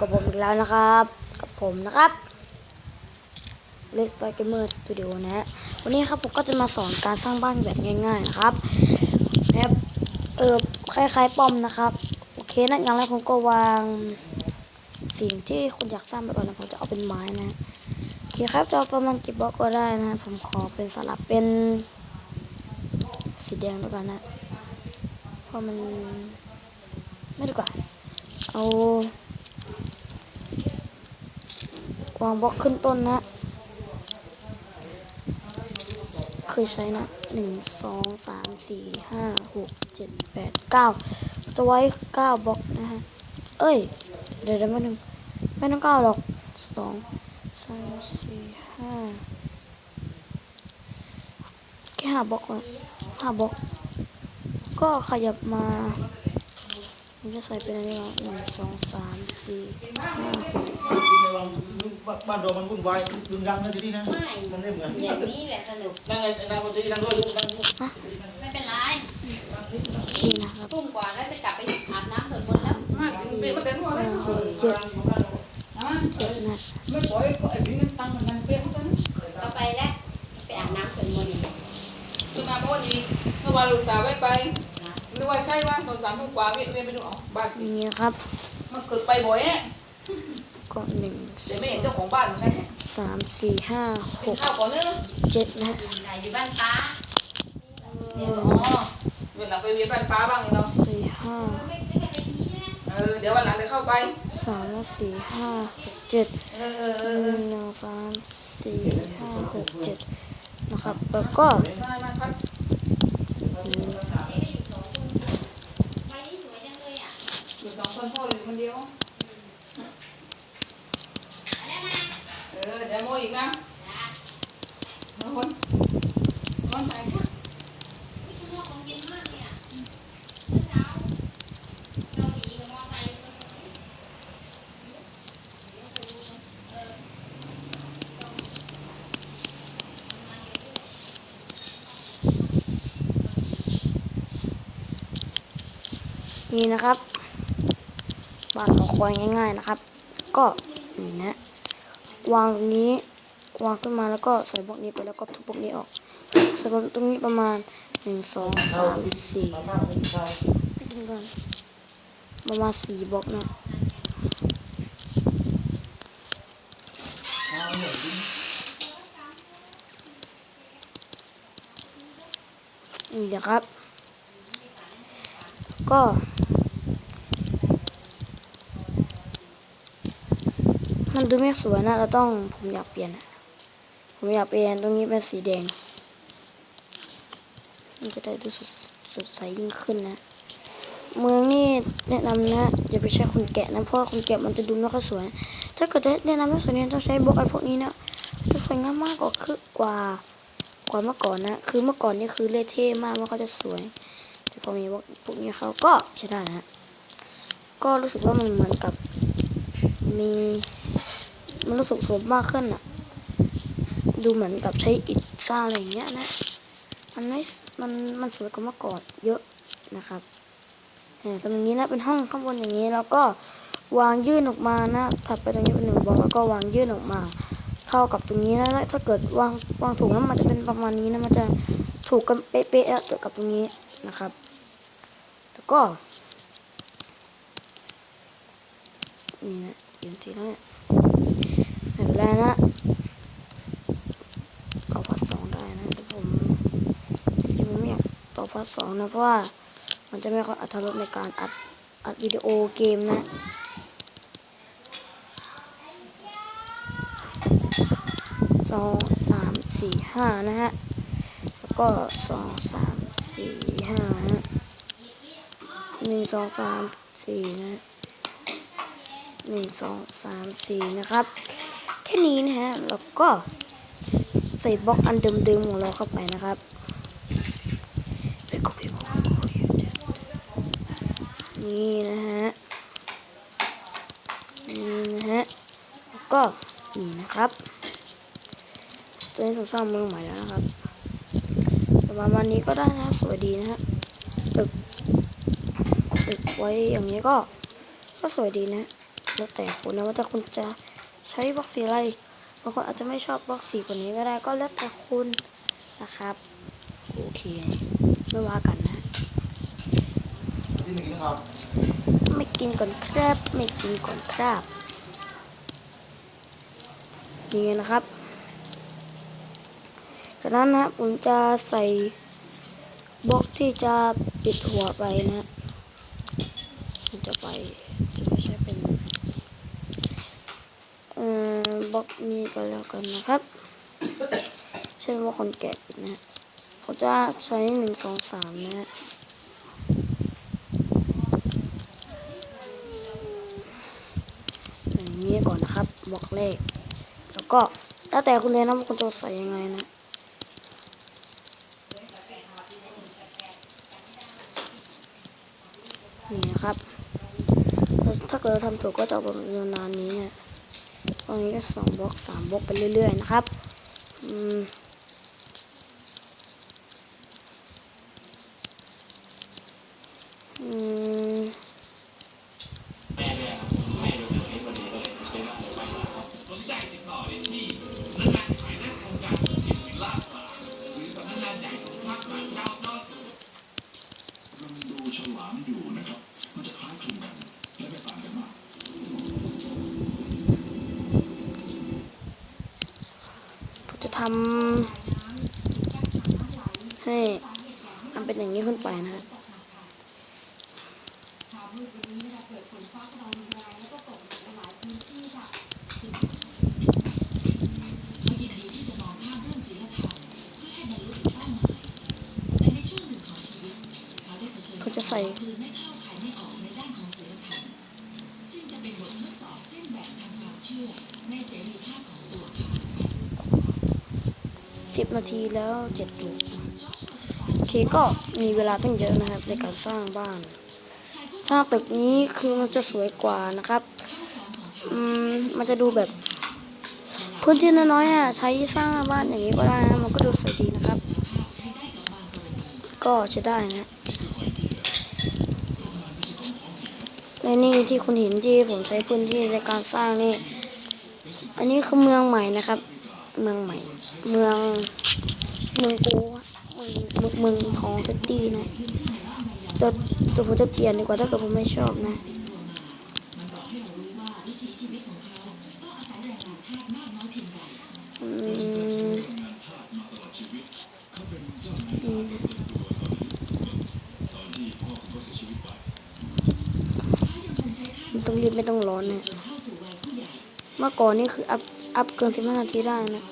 กับผมอีกแล้วนะครับ กับผมนะครับ Let's Play Gamer Studio นะฮะวันนี้ครับผมก็จะมาสอนการสร้างบ้านแบบง่าย ๆ นะครับนะครับเออคล้ายๆป้อมนะครับโอเคนะอย่างแรกผมก็วางสิ่งที่คุณอยากสร้างไปก่อนนะผมจะเอาเป็นไม้นะโอเคครับจะเอาประมาณกี่บล็อกก็ได้นะผมขอเป็นสลับเป็นสีแดงแล้วกันนะเพราะมันไม่ดีกว่าเอา วางบล็อกขึ้นต้นนะ เคยใช้นะหนึ่งสองสามสี่ห้าหกเจ็ดแปดเก้าจะไว้เก้าบล็อกนะฮะ เอ้ย เดี๋ยวเดี๋ยวไม่ต้องไม่ต้องเก้าหรอกสองสามสี่ห้าแค่ห้าบล็อกก่อนห้าบล็อก ก็ขยับมา ผมจะใส่เป็นอะไรวะหนึ่งสองสามสี่ห้าหกบ้านเรามันวุ่นวายดึงดังนะทีนี้นะไม่มันไม่เหมือนอย่างนี้แหละสนุกนั่งไงนางมันจะดังด้วยลูกดังด้วยไม่เป็นไรนี่นะครับทุ่มกว่าแล้วจะกลับไปอาบน้ำสวดมนต์แล้วห้าหกเจ็ดเจ็ดนะต่อไปแล้วไปอาบน้ำสวดมนต์อีกคือมาเมื่อวันนี้เมื่อวานลูกสาวไม่ไปนึก ว่าใช่ว่าตอนสามทุ่มกว่าเวียนเวียนไปดูอ๋อบ้านนี่นะครับมันเกิดไปบ่อยอะก็หนึ่งแต่ไม่เห็นเจ้าของบ้านเหมือนกันเนี่ยสามสี่ห้าหกินกข้าวก่อนเนอะเจ็ดนะไหนอยู่บ้านป้าเอออ๋อเวลาไปเวียนบ้านป้าบ้างเลยเนาะสี่ห้าเออเดี๋ยววันหลังจะเข้าไปสามและสี่ห้าหกเจ็ดเออเออเอหอนึ่งหนึ่งสามสี่ห้าหกเจ็ดนะครับ แล้วก็มามาพัดนี่ไปนี่สวยจังเลยอะ อยู่สอง คนพ่ออยู่คนเดียว เออเดี๋ยวโมอีกนะนอนนอนไหนคะข้างนมเย็นมากเลยอะเมื่อเช้าเกาหลีกับมอไซค์นี่นะครับ บ้านของคอยง่าย ๆนะครับ ก็นี่นะ วางตรงนี้วางขึ้นมาแล้วก็ใส่บล็อกนี้ไปแล้วก็ทุบบล็อกนี้ออกใส่บล็อกตรงนี้ประมาณหนึ่งสองสามสี่มาบ้านเป็นชายไม่ถึงก่อนประมาณสี่บล็อกนะนี่นะครับ ก็ มันดูไม่สวยนะเราต้องผมอยากเปลี่ยนอะผมอยากเปลี่ยนตรงนี้เป็นสีแดง มันจะได้ดูสดสดใสยิ่งขึ้นนะ เมืองนี่แนะนำนะอย่าไปใช้คนแกะนะเพราะคนแกะมันจะดูไม่ค่อยสวย ถ้าเกิดจะแนะนำให้สวยเนี่ยต้องใช้บล็อกไอ้พวกนี้นะจะสวยงามมากกว่าคือกว่ากว่าเมื่อก่อนนะ คือเมื่อก่อนนี่คือเละเทะมากไมันก็จะสวย แต่พอมีพวกพวกนี้เขาก็ใช้ได้นะ ก็รู้สึกว่ามันเหมือนกับมี มันรู้สึกสวยมากขึ้นอะดูเหมือนกับใช้อิฐสร้างอะไรอย่างเงี้ยนะ มันไม่ มัน มันสวยกว่าเมื่อก่อนเยอะนะครับเนี่ยตรงนี้นะ เป็นห้องข้างบนอย่างนี้ แล้วก็วางยื่นออกมานะ ถัดไปตรงนี้เป็นหนึ่งบล็อกแล้วก็วางยื่นออกมา เท่ากับตรงนี้นะแล้วถ้าเกิดวาง วางถูกแล้วมันจะเป็นประมาณนี้นะ มันจะถูกกันเป๊ะๆแล้วกับตรงนี้นะครับ แล้วก็ นี่นะเปลี่ยนทีแล้วเนี่ยไม่เป็น ไรนะต่อพาร์ทสองได้นะแต่ผมจริงๆผมไม่อยากต่อพาร์ทสองนะเพราะว่ามันจะไม่ค่อยอัตรสในการอัดอัดวิดีโอเกมนะสองสามสี่ห้านะฮะ แล้วก็สองสามสี่ห้าฮะหนึ่งสองสามสี่นะหนึ่งสองสามสี่นะครับ ค่นี้นะฮะแล้วก็ใส่บล็อกอันเดิมๆของเราเข้าไปนะครับนี่นะฮะนี่นะฮะแล้วก็นี่นะครับตอนนี้ผมสร้างเมืองใหม่แล้วนะครับประมาณนี้ก็ได้นะสวยดีนะฮะตึกตึกไว้อย่างนี้ก็ ก็สวยดีนะแล้วแต่คุณนะว่าถ้าคุณจะ ช้บล็อกสีอะไรบางคนอาจจะไม่ชอบบล็อกสีคนนี้ก็ได้ก็แล้วแต่คุณนะครับ โอเค ไม่ว่ากันนะที่หนึ่งนะครับไม่กินก่อนครับไม่กินก่อนครับนี่นะครับจากนั้นนะผมจะใส่บล็อกที่จะปิดหัวไปนะผมจะไปจะไม่ใช่เป็นเอ่อ บล็อกนี้ก็แล้วกันนะครับใช่ว่าคนแก่นะผมจะใช้หนึ่งสองสามนะฮะอย่างนี้ก่อนนะครับบล็อกเลข แล้วก็แล้วแต่คุณเลยนะว่าคุณจะใส่ยังไงนะนี่นะครับ ถ้าเกิดเราทำถูกก็จะออกมาเป็นประมาณนี้เนี่ย ตอนนี้ก็สองบล็อกสามบล็อกไปเรื่อยๆนะครับ อืมำให้มันเป็นอย่างนี้ขึ้นไปนะฮะเขาจะใส่ นาทีแล้วเจ็ดลูกโอเคก็มีเวลาตั้งเยอะนะครับ ในการสร้างบ้าน ถ้าตึกนี้คือมันจะสวยกว่านะครับอืมมันจะดูแบบพื้นที่น้อยๆอะใช้สร้างบ้านอย่างนี้ก็ได้นะมันก็ดูสวยดีนะครับ ก็จะได้นะและนี่ที่คุณเห็นที่ผมใช้พื้นที่ในการสร้างนี่ อันนี้คือเมืองใหม่นะครับ เมืองใหม่ เมือง เมืองปูอะเมืองเมืองเมืองทองซิตี้นะจะจะผมจะเปลี่ยนดีกว่าถ้าเกิดผมไม่ชอบนะอืมนี่นะไม่ต้องรีบไม่ต้องร้อนนะ เมื่อก่อนนี่คืออัพ อัพเกินสิบห้านาทีได้นะ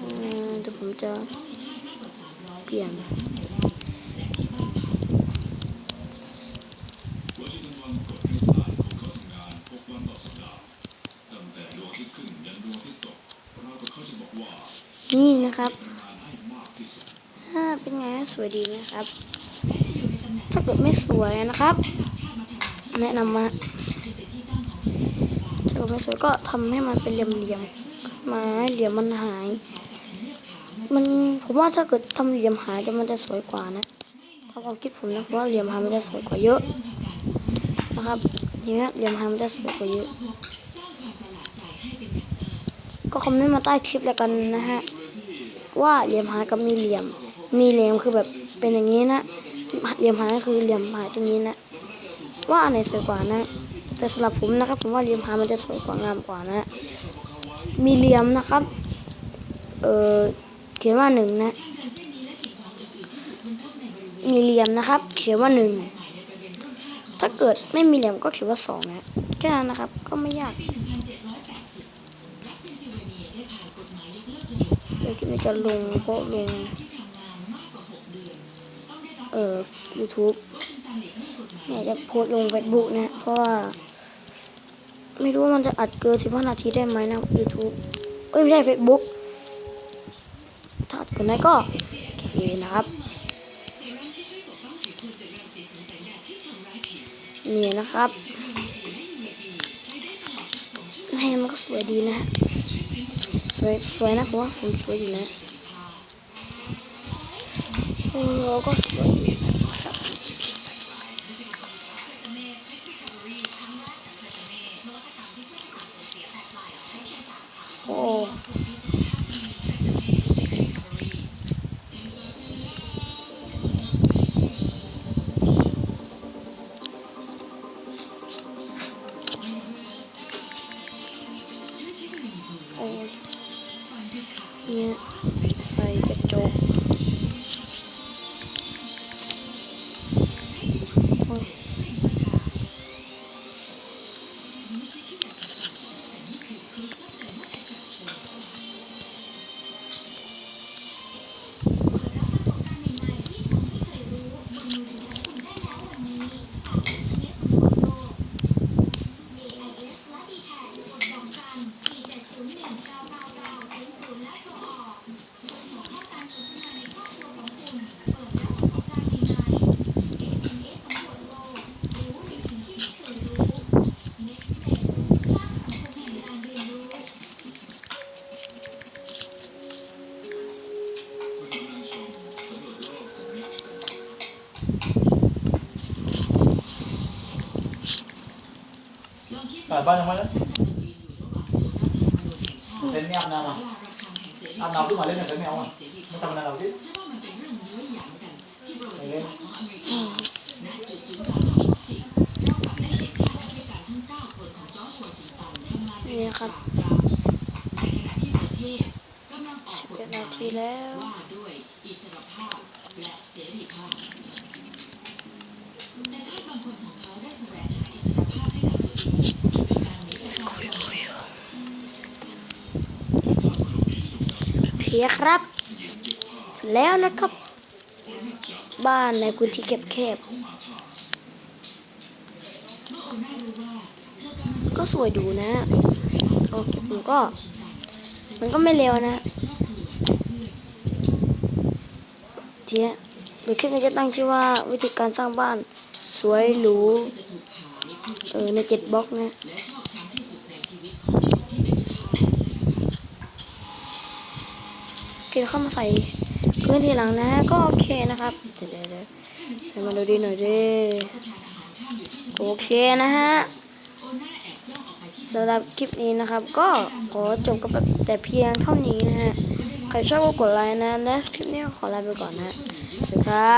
อืมแต่ผมจะเปลี่ยนนี่นะครับห้ากที่สุดถ้าเป็นไงสวยดีนะครับ ถ้าเกิดไม่สวยนะครับ แนะนำมา ถ้าเกิดไม่สวยก็ทำให้มันเป็นเหลี่ยมๆไม้เหลี่ยมมันหาย มันผมว่าถ้าเกิดทำเหลี่ยมหายจะมันจะสวยกว่านะถ้าความคิดผมนะเพราะว่าเหลี่ยมหายมันจะสวยกว่าเยอะ นะครับอย่างเงี้ยเหลี่ยมหายมันจะสวยกว่าเยอะ ก็คอมเมนต์มาใต้คลิปแล้วกันนะฮะว่าเหลี่ยมหายกับมีเหลี่ยม มีเหลี่ยมคือแบบเป็นอย่างนี้นะเหลี่ยมหายคือเหลี่ยมหายตรงนี้นะว่าอันไหนสวยกว่านะ แต่สำหรับผมนะครับ ผมว่าเหลี่ยมหามันจะสวยกว่างามกว่านะ มีเหลี่ยมนะครับ เออเขียนว่าหนึ่งนะ มีเหลี่ยมนะครับ เขียนว่าหนึ่งถ้าเกิดไม่มีเหลี่ยมก็เขียนว่าสองนะแค่นั้นนะครับ ก็ไม่ยากเดี๋ยวคลิปนี้จะลงเพราะลงเอ่อ YouTube เนี่ยจะโพสต์ลง Facebook นะ เพราะว่า ไม่รู้ว่ามันจะอัดเกิน15นาทีได้ไหมนะ YouTube เอ้ย ไม่ใช่ Facebook ถ้าอัดเกินได้ก็ โอเคนะครับ นี่นะครับให้มันก็สวยดีนะสวยสวยนะผมว่าผมสวยอยู่นะโอ้ก็สวย โอ้ ชสายบ้านยังไม่แล้วเล่นไม่อาบน้ำอะอาบน้ำขึ้นมาเล่นหน่อยได้ไหมเอาอะไม่ทำอะไรเราที่เล่นอืมนี่นะครับเป็นนาทีแล้ว โดยการหนีจากการจำกัดโอเคครับ แล้วนะครับ บ้านในพื้นที่แคบๆ ก็สวยดูนะโอเคผมก็ มันก็ไม่เร็วนะเทียเดี๋ยวคลิปนี้จะตั้งชื่อว่าวิธีการสร้างบ้านสวยหรู เออในเจ็ดบล็อกนะโอเคเข้ามาใส่พื้นที่หลังนะก็โอเคนะครับเดี๋ยวเดี๋ยวเสียวให้มาดูดีหน่อยดิโอเคนะฮะสำหรับคลิปนี้นะครับ ก็ขอจบกับแบบแต่เพียงเท่านี้นะฮะ ใครชอบก็กดไลค์นะ และคลิปนี้ขอลาไปก่อนนะสวัสดีครับ